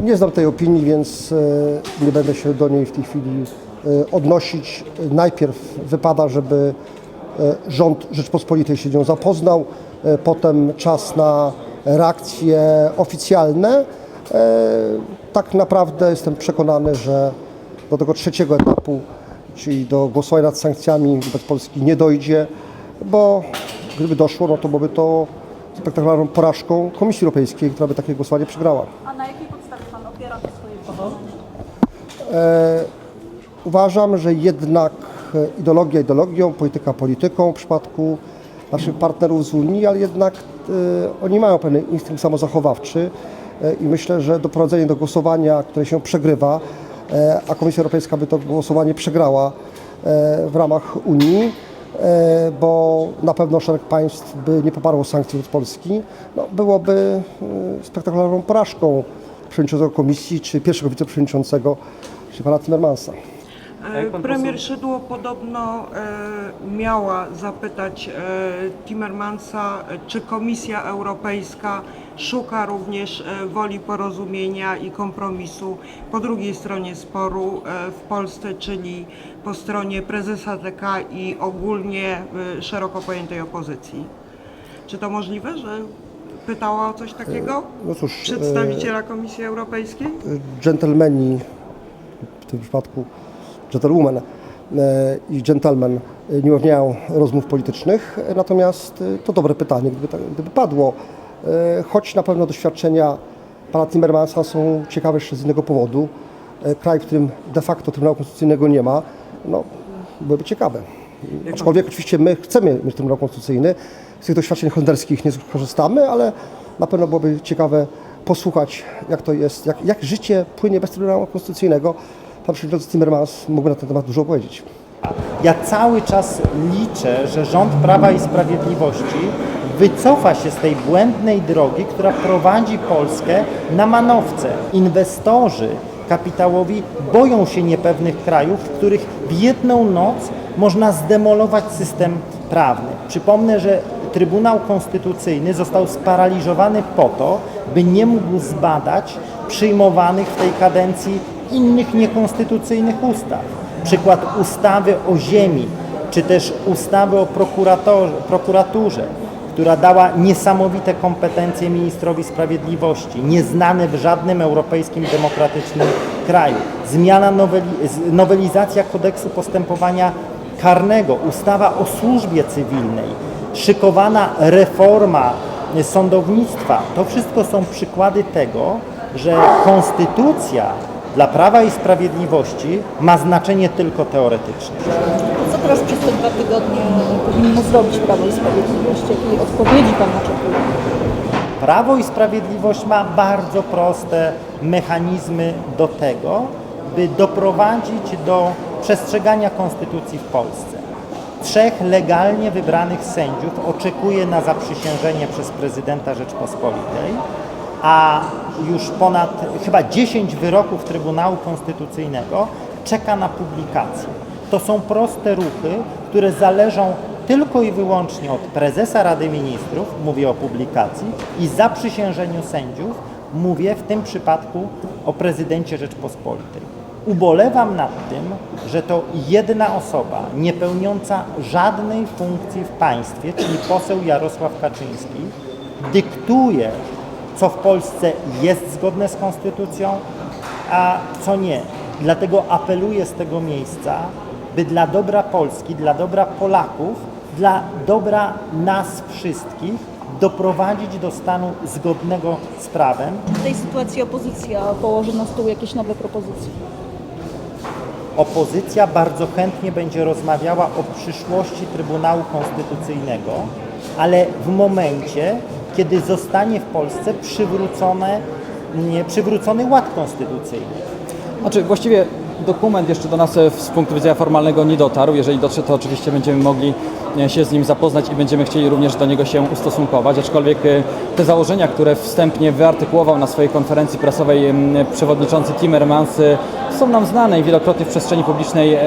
Nie znam tej opinii, więc e, nie będę się do niej w tej chwili e, odnosić. Najpierw wypada, żeby e, rząd Rzeczpospolitej się nią zapoznał, potem czas na reakcje oficjalne. Tak naprawdę jestem przekonany, że do tego trzeciego etapu, czyli do głosowania nad sankcjami wobec Polski nie dojdzie, bo gdyby doszło, no to byłoby to spektakularną porażką Komisji Europejskiej, która by takie głosowanie przegrała. A na jakiej podstawie Pan opiera te swoje przekonania? Uważam, że jednak e, ideologia ideologią, polityka polityką w przypadku naszych partnerów z Unii, ale jednak e, oni mają pewien instynkt samozachowawczy e, i myślę, że doprowadzenie do głosowania, które się przegrywa, e, a Komisja Europejska by to głosowanie przegrała e, w ramach Unii, e, bo na pewno szereg państw by nie poparło sankcji wobec Polski, no, byłoby e, spektakularną porażką przewodniczącego komisji czy pierwszego wiceprzewodniczącego, czyli pana Timmermansa. E, Premier Szydło podobno e, miała zapytać e, Timmermansa, czy Komisja Europejska szuka również woli porozumienia i kompromisu po drugiej stronie sporu w Polsce, czyli po stronie prezesa TK i ogólnie szeroko pojętej opozycji. Czy to możliwe, że pytała o coś takiego No cóż, przedstawiciela Komisji Europejskiej? dżentelmeni, tym przypadku gentlewoman e, i gentleman e, nie ujawniają rozmów politycznych, natomiast e, to dobre pytanie, gdyby, tak- gdyby padło, choć na pewno doświadczenia pana Timmermansa są ciekawe jeszcze z innego powodu. Kraj, w którym de facto Trybunału Konstytucyjnego nie ma, no, byłyby ciekawe. Aczkolwiek oczywiście my chcemy mieć Trybunał Konstytucyjny, z tych doświadczeń holenderskich nie korzystamy, ale na pewno byłoby ciekawe posłuchać, jak to jest, jak, jak życie płynie bez Trybunału Konstytucyjnego. Pan przewodniczący Timmermans mógłby na ten temat dużo powiedzieć. Ja cały czas liczę, że rząd Prawa i Sprawiedliwości wycofa się z tej błędnej drogi, która prowadzi Polskę na manowce. Inwestorzy kapitałowi boją się niepewnych krajów, w których w jedną noc można zdemolować system prawny. Przypomnę, że Trybunał Konstytucyjny został sparaliżowany po to, by nie mógł zbadać przyjmowanych w tej kadencji innych niekonstytucyjnych ustaw. Przykład ustawy o ziemi, czy też ustawy o prokuraturze, która dała niesamowite kompetencje ministrowi sprawiedliwości, nieznane w żadnym europejskim demokratycznym kraju. Zmiana noweli, nowelizacja kodeksu postępowania karnego, ustawa o służbie cywilnej, szykowana reforma sądownictwa. To wszystko są przykłady tego, że konstytucja dla Prawa i Sprawiedliwości ma znaczenie tylko teoretyczne. Co teraz przez te dwa tygodnie powinno zrobić Prawo i Sprawiedliwość? Jakiej odpowiedzi Pan oczekuje? Prawo i Sprawiedliwość ma bardzo proste mechanizmy do tego, by doprowadzić do przestrzegania konstytucji w Polsce. Trzech legalnie wybranych sędziów oczekuje na zaprzysiężenie przez prezydenta Rzeczpospolitej, a już ponad chyba 10 wyroków Trybunału Konstytucyjnego czeka na publikację. To są proste ruchy, które zależą tylko i wyłącznie od prezesa Rady Ministrów, mówię o publikacji, i zaprzysiężeniu sędziów, mówię w tym przypadku o prezydencie Rzeczpospolitej. Ubolewam nad tym, że to jedna osoba, nie pełniąca żadnej funkcji w państwie, czyli poseł Jarosław Kaczyński, dyktuje, co w Polsce jest zgodne z konstytucją, a co nie. Dlatego apeluję z tego miejsca, by dla dobra Polski, dla dobra Polaków, dla dobra nas wszystkich doprowadzić do stanu zgodnego z prawem, W tej sytuacji opozycja położy na stół jakieś nowe propozycje. Opozycja bardzo chętnie będzie rozmawiała o przyszłości Trybunału Konstytucyjnego, ale w momencie, kiedy zostanie w Polsce przywrócone, nie, przywrócony ład konstytucyjny. Znaczy właściwie dokument jeszcze do nas e, z punktu widzenia formalnego nie dotarł. Jeżeli dotrze, to oczywiście będziemy mogli e, się z nim zapoznać i będziemy chcieli również do niego się ustosunkować. Aczkolwiek e, te założenia, które wstępnie wyartykułował na swojej konferencji prasowej przewodniczący Timmermans są nam znane i wielokrotnie w przestrzeni publicznej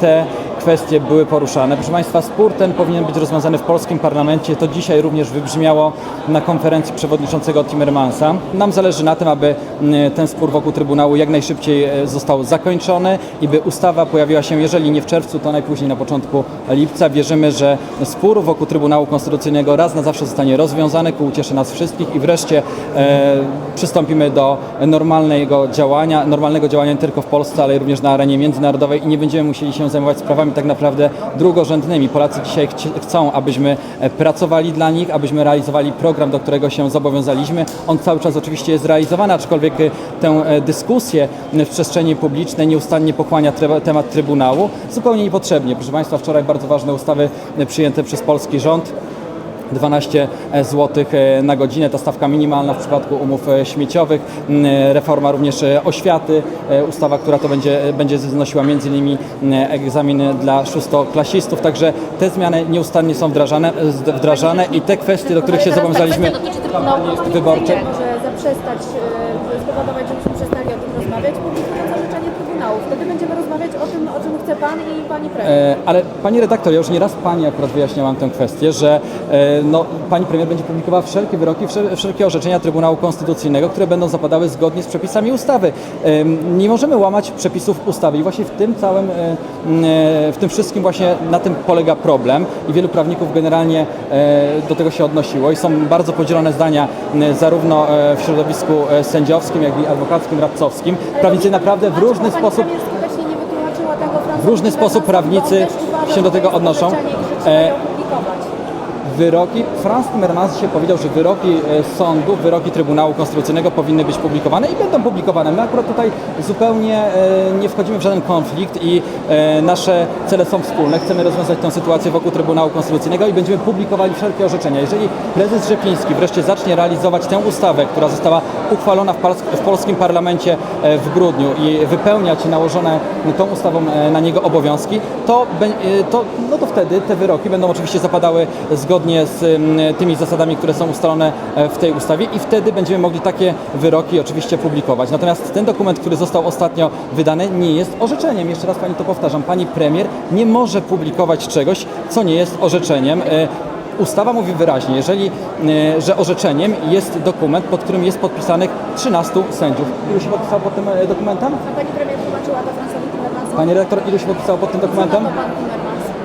te kwestie były poruszane. Proszę Państwa, spór ten powinien być rozwiązany w polskim parlamencie. To dzisiaj również wybrzmiało na konferencji przewodniczącego Timmermansa. Nam zależy na tym, aby mm, ten spór wokół Trybunału jak najszybciej e, został zakończony i by ustawa pojawiła się, jeżeli nie w czerwcu, to najpóźniej na początku lipca. Wierzymy, że spór wokół Trybunału Konstytucyjnego raz na zawsze zostanie rozwiązany ku ucieszy nas wszystkich i wreszcie e, przystąpimy do normalnego działania, normalnego działania nie tylko w Polsce, ale również na arenie międzynarodowej i nie będziemy musieli się zajmować sprawami tak naprawdę drugorzędnymi. Polacy dzisiaj chcą, abyśmy e, pracowali dla nich, abyśmy realizowali program, do którego się zobowiązaliśmy. On cały czas oczywiście jest realizowany, aczkolwiek e, tę e, dyskusję w przestrzeni publicznej nieustannie pochłania temat Trybunału. Zupełnie niepotrzebnie. Proszę Państwa, wczoraj bardzo ważne ustawy przyjęte przez polski rząd. 12 zł na godzinę to stawka minimalna w przypadku umów e, śmieciowych, m, reforma również e, oświaty, e, ustawa, która to będzie, będzie znosiła m.in. egzamin dla szóstoklasistów, także te zmiany nieustannie są wdrażane, e, wdrażane i te kwestie, do których się zobowiązaliśmy wyborcze. Zaprzestać, e, spowodować, żebyśmy przestali o tym rozmawiać, Trybunału. Wtedy będziemy rozmawiać o tym, o czym chce Pan i Pani Premier. E, Ale pani redaktor, ja już nieraz pani akurat wyjaśniałam tę kwestię, że e, no, pani premier będzie publikowała wszelkie wyroki, wszel- wszelkie orzeczenia Trybunału Konstytucyjnego, które będą zapadały zgodnie z przepisami ustawy. Em, Nie możemy łamać przepisów ustawy i właśnie w tym całym, e, e, w tym wszystkim właśnie na tym polega problem i wielu prawników generalnie e, do tego się odnosiło i są bardzo podzielone zdania zarówno e, w środowisku e, sędziowskim, jak i adwokackim, radcowskim. Prawnicy naprawdę w różny Pani sposób w różny sposób prawnicy się do tego odnoszą. Wyroki, Franz Timmermans dzisiaj powiedział, że wyroki e, sądu, wyroki Trybunału Konstytucyjnego powinny być publikowane i będą publikowane. My akurat tutaj zupełnie e, nie wchodzimy w żaden konflikt i e, nasze cele są wspólne. Chcemy rozwiązać tę sytuację wokół Trybunału Konstytucyjnego i będziemy publikowali wszelkie orzeczenia. Jeżeli prezes Rzepliński wreszcie zacznie realizować tę ustawę, która została uchwalona w, polskim parlamencie w grudniu i wypełniać nałożone tą ustawą na niego obowiązki, to, to, no to wtedy te wyroki będą oczywiście zapadały zgodnie z m, tymi zasadami, które są ustalone e, w tej ustawie i wtedy będziemy mogli takie wyroki oczywiście publikować. Natomiast ten dokument, który został ostatnio wydany, nie jest orzeczeniem. Jeszcze raz Pani to powtarzam. Pani premier nie może publikować czegoś, co nie jest orzeczeniem. E, Ustawa mówi wyraźnie, jeżeli, e, że orzeczeniem jest dokument, pod którym jest podpisanych 13 sędziów. Ilu się podpisało pod tym dokumentem? A Pani Premier tłumaczyła to Francowi Timmermansowi. Pani redaktor, ilu się podpisało pod tym dokumentem?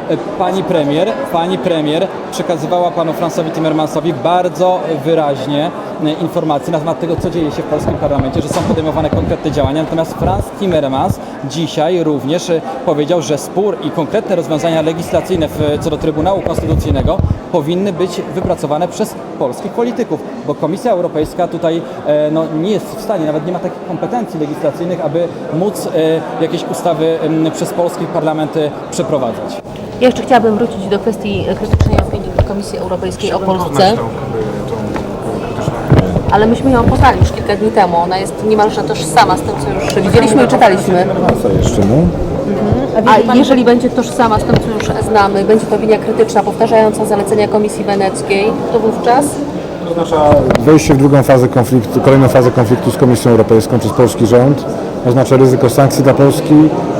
E, Pani premier, pani premier przekazywała panu Francowi Timmermansowi bardzo wyraźnie e, informacje na temat tego, co dzieje się w polskim parlamencie, że są podejmowane konkretne działania. Natomiast Franz Timmermans dzisiaj również e, powiedział, że spór i konkretne rozwiązania legislacyjne w, co do Trybunału Konstytucyjnego powinny być wypracowane przez polskich polityków, bo Komisja Europejska tutaj no, nie jest w stanie, nawet nie ma takich kompetencji legislacyjnych, aby móc jakieś ustawy przez polski parlament e, przeprowadzać. Ja jeszcze chciałabym wrócić do kwestii krytycznej opinii Komisji Europejskiej o Polsce. Ale myśmy ją poznali już kilka dni temu. Ona jest niemalże tożsama z tym, co już widzieliśmy i czytaliśmy. jeszcze, no. A jeżeli będzie tożsama z tym, co już znamy, będzie to opinia krytyczna, powtarzająca zalecenia Komisji Weneckiej, to wówczas Oznacza wejście w drugą fazę konfliktu, kolejną fazę konfliktu z Komisją Europejską przez polski rząd. Oznacza ryzyko sankcji dla Polski,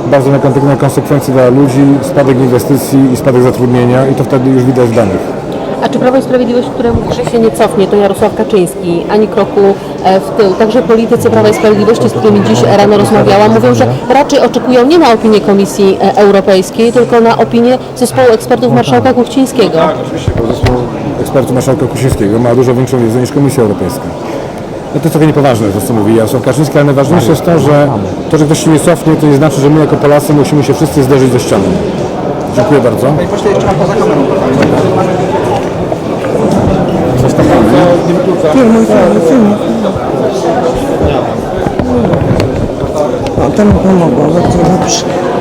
bardzo negatywne konsekwencje dla ludzi, spadek inwestycji i spadek zatrudnienia i to wtedy już widać w danych. A czy Prawo i Sprawiedliwość, które mówi, że się nie cofnie, to Jarosław Kaczyński, ani kroku e, w tył. Także politycy Prawa i Sprawiedliwości, z którymi dziś rano rozmawiałam, mówią, że raczej oczekują nie na opinię Komisji e, Europejskiej, tylko na opinię zespołu ekspertów marszałka Kuchcińskiego. Oczywiście, bo zespół ekspertów marszałka Kusińskiego ma dużo większą wiedzę niż Komisja Europejska. No to jest trochę niepoważne to, co mówi Jarosław Kaczyński, ale najważniejsze jest to, że to, że ktoś się nie cofnie, to nie znaczy, że my jako Polacy musimy się wszyscy zderzyć ze ścianą. Dziękuję bardzo. O, to mi pomogło, bardzo dobrze.